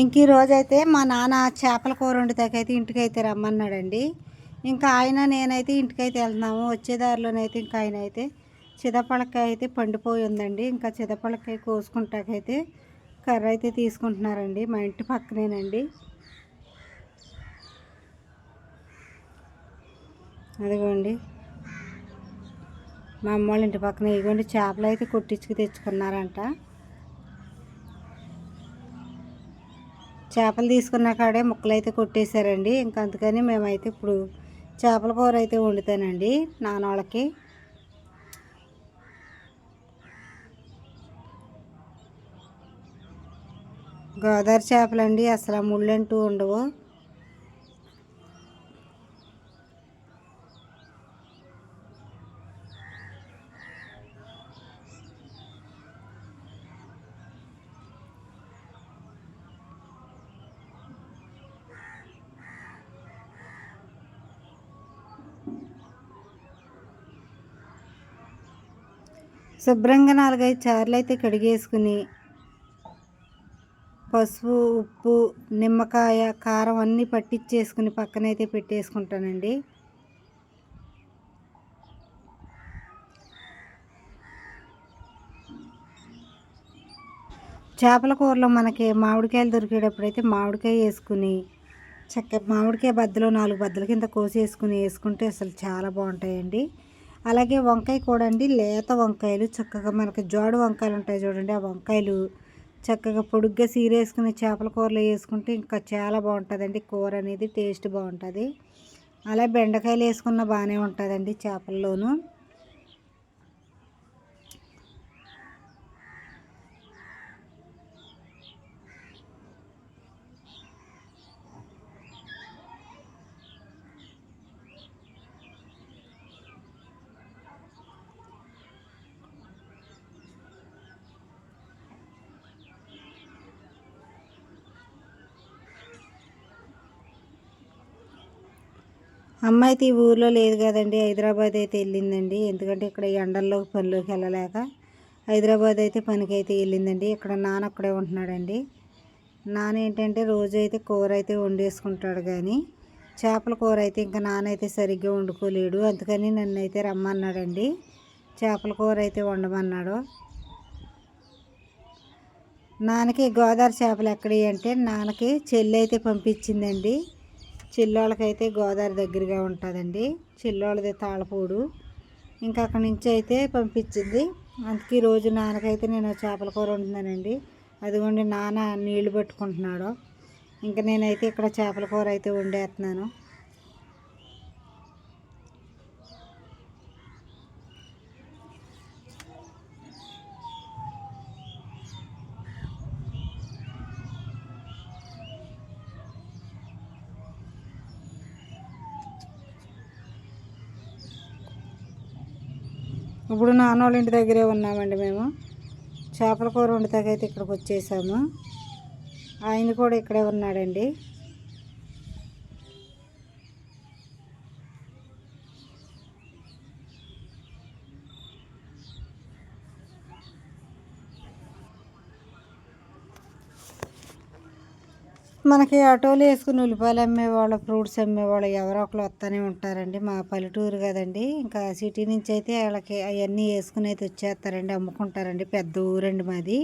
ఇంక ఈ రోజైతే మా నాన్న చేపల కూర వండుతాకైతే ఇంటికైతే రమ్మన్నాడండి. ఇంకా ఆయన నేనైతే ఇంటికైతే వెళ్తున్నాము. వచ్చే దారిలోనైతే ఇంకా ఆయన అయితే చిదపలకాయ అయితే పండిపోయి ఉందండి. ఇంకా చిదపలకాయ కోసుకుంటాకైతే కర్ర అయితే తీసుకుంటున్నారండి. మా ఇంటి పక్కనేనండి. అదిగోండి. మా అమ్మ వాళ్ళ ఇంటి పక్కన ఇదిగోండి చేపలు అయితే కొట్టించుకు తెచ్చుకున్నారంట. చేపలు తీసుకున్న కాడే ముక్కలు అయితే కొట్టేశారండి. ఇంకా అందుకని మేమైతే ఇప్పుడు చేపల కూర అయితే వండుతానండి నాన్నోళ్ళకి గోదావరి చేపలండి అసలు ముళ్ళంటూ ఉండవు. శుభ్రంగా నాలుగైదు చార్లు అయితే కడిగేసుకుని పసుపు ఉప్పు నిమ్మకాయ కారం అన్నీ పట్టించేసుకుని పక్కనైతే పెట్టేసుకుంటానండి. చేపల కూరలో మనకి మామిడికాయలు దొరికేటప్పుడు అయితే మామిడికాయ వేసుకుని చక్క మామిడికాయ బద్దలో నాలుగు బద్దల కింద కోసేసుకుని వేసుకుంటే అసలు చాలా బాగుంటాయండి. అలాగే వంకాయ కూడా అండి. లేత వంకాయలు చక్కగా మనకి జోడు వంకాయలు ఉంటాయి చూడండి. ఆ వంకాయలు చక్కగా పొడుగ్గా సీరేసుకుని చేపల కూరలో వేసుకుంటే ఇంకా చాలా బాగుంటుందండి. కూర అనేది టేస్ట్ బాగుంటుంది. అలా బెండకాయలు వేసుకున్న బాగానే ఉంటుందండి చేపల్లోనూ. అమ్మ అయితే ఈ ఊర్లో లేదు కదండి. హైదరాబాద్ అయితే వెళ్ళిందండి. ఎందుకంటే ఇక్కడ ఎండల్లో పనిలోకి వెళ్ళలేక హైదరాబాద్ అయితే పనికి అయితే వెళ్ళిందండి. ఇక్కడ నాన్న అక్కడే ఉంటున్నాడండి. నాన్న ఏంటంటే రోజు అయితే కూర అయితే వండేసుకుంటాడు కానీ చేపల కూర అయితే ఇంకా నాన్న అయితే సరిగ్గా వండుకోలేడు. అందుకని నన్ను అయితే రమ్మన్నాడండి. చేపల కూర అయితే వండమన్నాడు. నాన్నకి గోదావరి చేపలు ఎక్కడి అంటే నాన్నకి చెల్లి అయితే పంపించిందండి. చిల్లోళ్ళకైతే గోదావరి దగ్గరగా ఉంటుందండి. చిల్లోళ్ళది తాళపూడు. ఇంకా అక్కడి నుంచి అయితే పంపించింది. అందుకే ఈరోజు నాన్నకైతే నేను చేపల కూర వండుతున్నానండి. అదిగోండి నాన్న నీళ్ళు పట్టుకుంటున్నాడు. ఇంకా నేనైతే ఇక్కడ చేపల కూర అయితే వండేస్తున్నాను. ఇప్పుడు నాన్న వాళ్ళ ఇంటి దగ్గరే ఉన్నామండి మేము. చేపల కూర వండుతాకైతే ఇక్కడికి వచ్చేసాము. ఆయన కూడా ఇక్కడే ఉన్నాడండి. మనకి ఆటోలు వేసుకుని ఉల్లిపాయలు అమ్మేవాళ్ళు ఫ్రూట్స్ అమ్మేవాళ్ళు ఎవరో ఒకరు వస్తూనే ఉంటారండి. మా పల్లెటూరు కదండి. ఇంకా సిటీ నుంచి అయితే వాళ్ళకి అవన్నీ వేసుకుని అయితే వచ్చేస్తారండి అమ్ముకుంటారండి. పెద్ద ఊరండి మాది.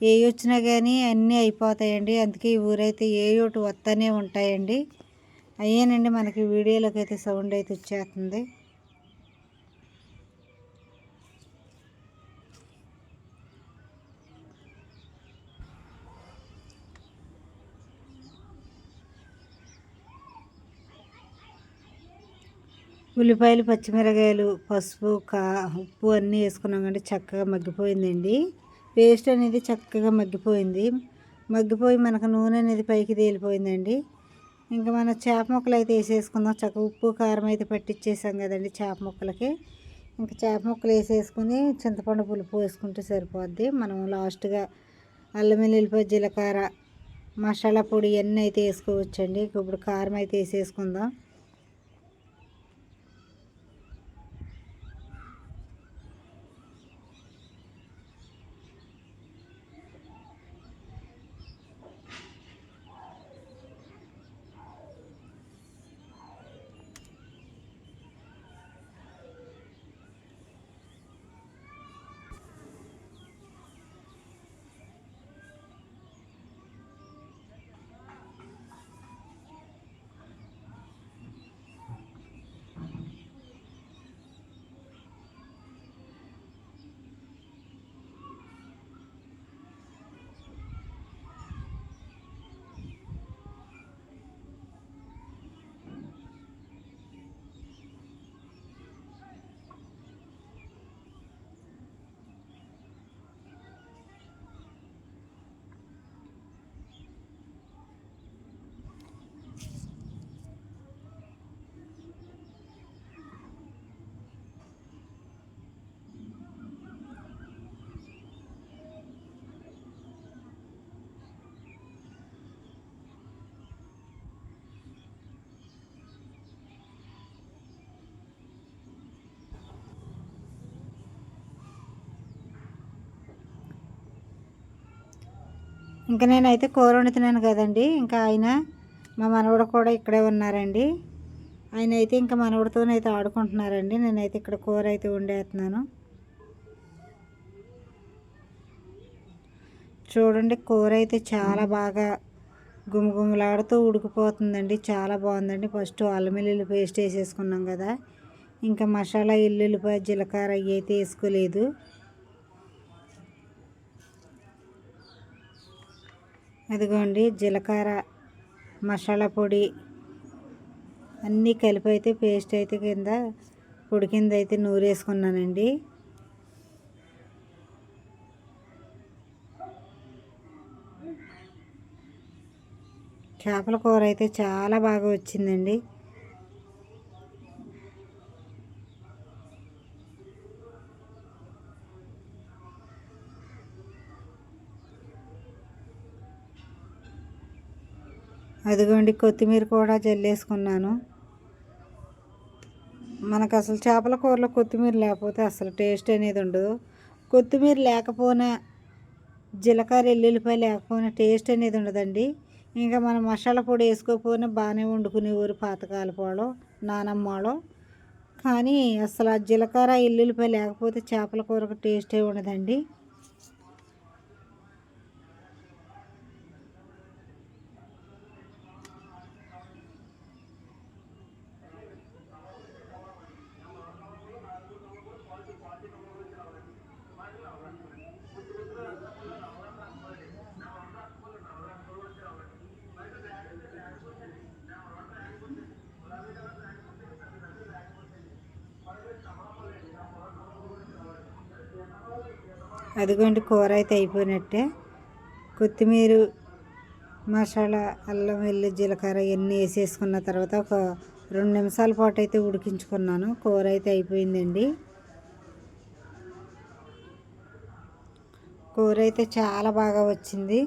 ఏ వచ్చినా కానీ అన్నీ అయిపోతాయండి. అందుకే ఈ ఊరైతే ఏ ఒకటి వస్తూనే ఉంటాయండి. అయ్యానండి మనకి వీడియోలోకి అయితే సౌండ్ అయితే వచ్చేస్తుంది. ఉల్లిపాయలు పచ్చిమిరకాయలు పసుపు కా ఉప్పు అన్నీ వేసుకున్నాం కంటే చక్కగా మగ్గిపోయిందండి. పేస్ట్ అనేది చక్కగా మగ్గిపోయింది. మగ్గిపోయి మనకు నూనె అనేది పైకి తేలిపోయిందండి. ఇంకా మన చేప ముక్కలు అయితే వేసేసుకుందాం. చక్కగా ఉప్పు కారం అయితే పట్టించేసాం కదండి చేప ముక్కలకి. ఇంకా చేప ముక్కలు వేసేసుకుని చింతపండు పులుపు వేసుకుంటే సరిపోద్ది. మనం లాస్ట్గా అల్లం వెల్లుల్లిపాయ జీలకర్ర మసాలా పొడి ఇవన్నీ అయితే వేసుకోవచ్చండి. ఇప్పుడు కారం అయితే వేసేసుకుందాం. ఇంకా నేనైతే కూర వండుతున్నాను కదండి. ఇంకా ఆయన మా మనవడు కూడా ఇక్కడే ఉన్నారండి. ఆయన అయితే ఇంకా మనవడితోనైతే ఆడుకుంటున్నారండి. నేనైతే ఇక్కడ కూర అయితే వండేస్తున్నాను. చూడండి కూర అయితే చాలా బాగా గుమగుమలాడుతూ ఉడికిపోతుందండి. చాలా బాగుందండి. ఫస్ట్ అల్లం వెల్లుల్లి పేస్ట్ వేసేసుకున్నాం కదా. ఇంకా మసాలా ఎల్లుల్లిపాయ జీలకర్ర అవి అయితే వేసుకోలేదు. అదిగోండి జీలకర్ర మసాలా పొడి అన్నీ కలిపి అయితే పేస్ట్ అయితే కింద పొడి కింద అయితే నూరేసుకున్నానండి. చేపల కూర అయితే చాలా బాగా వచ్చిందండి. అదిగోండి కొత్తిమీర కూడా జల్లేసుకున్నాను. మనకు అసలు చేపల కూరలో కొత్తిమీర లేకపోతే అసలు టేస్ట్ అనేది ఉండదు. కొత్తిమీర లేకపోయినా జీలకర్ర ఎల్లుల్లిపాయ లేకపోయినా టేస్ట్ అనేది ఉండదండి. ఇంకా మనం మసాలా పొడి వేసుకోకపోయినా బాగానే వండుకునేవారు పాతకాలపోవడం నానమ్మలో కానీ అసలు ఆ జీలకర్ర ఎల్లుల్లిపాయ లేకపోతే చేపల కూరకు టేస్టే ఉండదండి. అదిగోండి కూర అయితే అయిపోయినట్టే. కొత్తిమీర మసాలా అల్లం వెల్లి జీలకర్ర ఇవన్నీ వేసేసుకున్న తర్వాత ఒక రెండు నిమిషాల పాటు అయితే ఉడికించుకున్నాను. కూర అయితే అయిపోయిందండి. కూర అయితే చాలా బాగా వచ్చింది.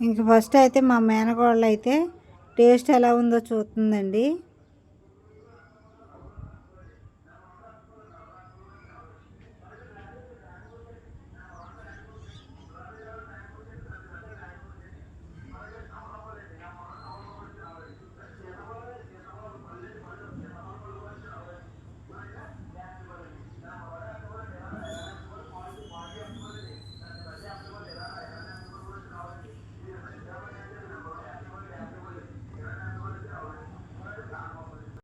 ఇంక ఫస్ట్ అయితే మా మేనకోడలు అయితే టేస్ట్ ఎలా ఉందో చూస్తుందండి.